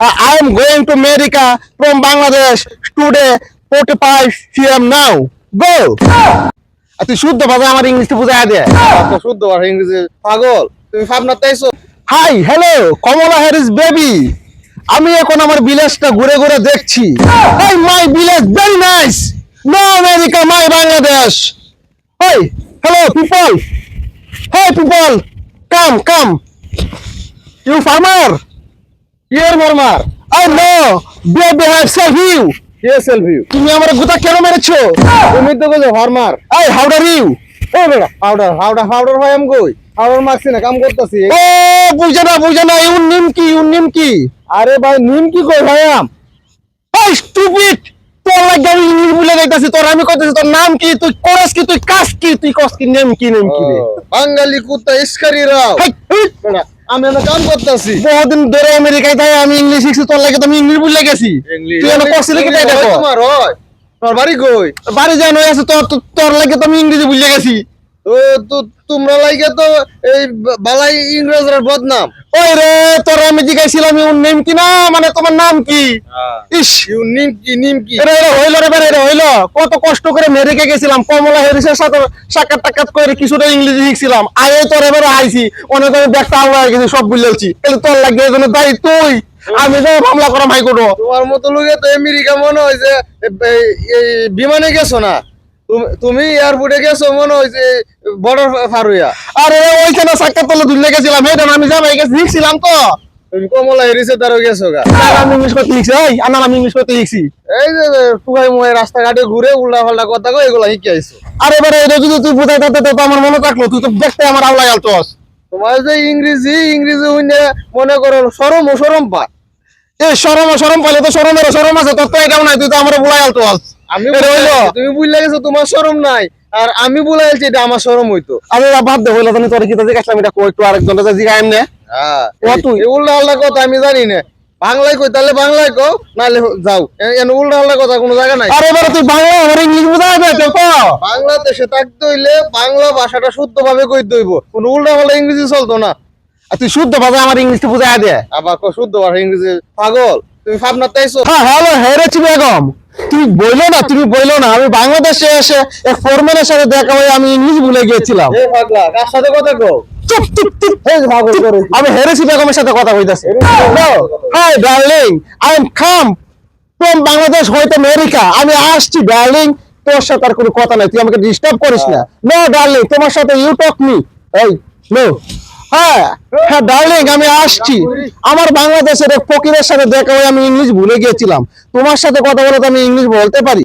Uh, I am going to America from Bangladesh today 45 p.m. now. Go! আর তুই শুদ্ধ ভাবে আমার ইংলিশটা বুঝাই দে। শুদ্ধ ভাষা ইংরেজি। পাগল তুমি ভাবনাতে আইছো hi hello Kamala Harris baby আমি এখন আমার ভিলেজটা ঘুরে ঘুরে দেখছি। এই my village very nice no America my Bangladesh hey hello people hey people come come you farmer year মারমার I know baby have save you K selfie তুমি আমার গুতা কেন মেরেছো? তুমি তো কইছো হরমার এই হাউ ডার ইউ ও বেটা পাউডার পাউডার পাউডার হয় আমি কই? পাউডার মারছি না কাম করতেছি। ও বুঝে না বুঝে না ইউর নিম কি ইউর নিম কি? আরে ভাই নিম কি কই ভাই আম? এই স্টুপিড তোর লাগে আমি ইংলিশ বলে দেখতাছি তোর আমি কইতাছি তোর নাম কি তুই করস কি তুই কাজ কি তুই কস কি নেম কি নেম কি রে? বাঙালি কুত্তা ইস্কারি রাও। আমি এনে কাম করতেছি। বহুদিন ধরে আমেরিকায় তাই আমি ইংলিশ শিখছি তোর লাগে তো আমি ইংলিশ বুঝলে গেছি। তুই আমার কষ্ট কি তাই দেখো। তোমার হয়। তোর বাড়ি কই? বাড়ি জানো আছে তোর তোর- লাগে তো আমি ইংরেজি বুঝলে গেছি। তোমরা লাগে তো এই বালাই ইংরেজরা বদনাম। ওই রে তোর আমি জিজ্ঞাসিলাম ইউর নেম কি না? মানে তোমার নাম কি? ইস। ইউ নিম কি নিম কি? হইল রে হইল। কত কষ্ট করে গেছিলাম কমলা হ্যারিসের সাথে সাক্ষাৎ টাকাত করে কিছুটা ইংরেজি শিখছিলাম। আয়ে তোর এবারে আইছি অনেক আমি ব্যাগটা আমরা গেছি সব বুঝলেছি তাহলে তোর লাগে এই জন্য দায়ী তুই? আমি যাই মামলা করা ভাই তোমার মতো লোকে তো আমেরিকা মনে হয় যে বিমানে গেছো না? তুমি- তুমি এয়ারপোর্টে গেছো মনে হয় যে বর্ডার পার হইয়া আরে ওইখানে সাক্ষাৎ তোলে দুলে গেছিলাম এটা আমি যাই গেছি শিখছিলাম তো। তুমি কমলা হেরিসে তারও গেছো গা। আমি ইংলিশ করতে লিখছি এই আনার আমি ইংলিশ করতে লিখছি। এই যে মুয়ে রাস্তাঘাটে ঘুরে উল্টা পাল্টা কথা কই এগুলা শিখে আইছো। আরে এবারে এটা যদি তুই বুঝাই থাকতে তো আমার মনে থাকল তুই তো দেখতে আমার আওলা গেল তোস তোমার যে ইংরেজি ইংরেজি হইনে মনে করো সরম ও সরম পা এ সরম সরম পাইলে তো সরমের সরম আছে তোর তো এটাও নাই তুই তো আমার বুলাই গেল তোস আমি তুমি বুঝলে গেছো তোমার সরম নাই। আর আমি বুঝাইছি এটা আমার সরম হইতো। আমি বাদ দে হইল তুমি তোর জিজ্ঞাসলাম এটা কই একটু হ্যাঁ। তুই। উল্টা পাল্টা কথা আমি জানি না। বাংলায় কই তাহলে বাংলায় কও নাহলে যাও। এনে উল্টা পাল্টা কথা কোনো জায়গা নাই। আর তুই বাংলা আমার ইংলিশ তো। বাংলাদেশে থাকতে হইলে বাংলা ভাষাটা শুদ্ধভাবে কইতে হইব? কোন উল্টা পাল্টা ইংরেজি চলতো না। আর তুই শুদ্ধ ভাবে আমার ইংলিশটা বুঝাই দে। আবার শুদ্ধ ভাষা ইংরেজি পাগল তুমি ভাবনা তাইছো হ্যাঁ হ্যালো হেরেছি বেগম। তুমি বইলো না তুমি বইলো না। আমি বাংলাদেশে এসে এক ফরম্যানের সাথে দেখা হয়ে আমি ইংলিশ ভুলে গিয়েছিলাম। কার সাথে কথা কও। আমি হেরেছি বেগমের সাথে কথা কইতাছি। Hi darling I am come from Bangladesh হয়তো আমেরিকা আমি আসছি ডার্লিং তোর সাথে আর কোনো কথা নাই তুই আমাকে ডিস্টার্ব করিস না। নো ডার্লিং তোমার সাথে ইউ টক মি এই নো হ্যাঁ হ্যাঁ ডার্লিং আমি আসছি। আমার বাংলাদেশের এক ফকিরের সাথে দেখা হয়ে আমি ইংলিশ ভুলে গিয়েছিলাম। তোমার সাথে কথা বলে তো আমি ইংলিশ বলতে পারি?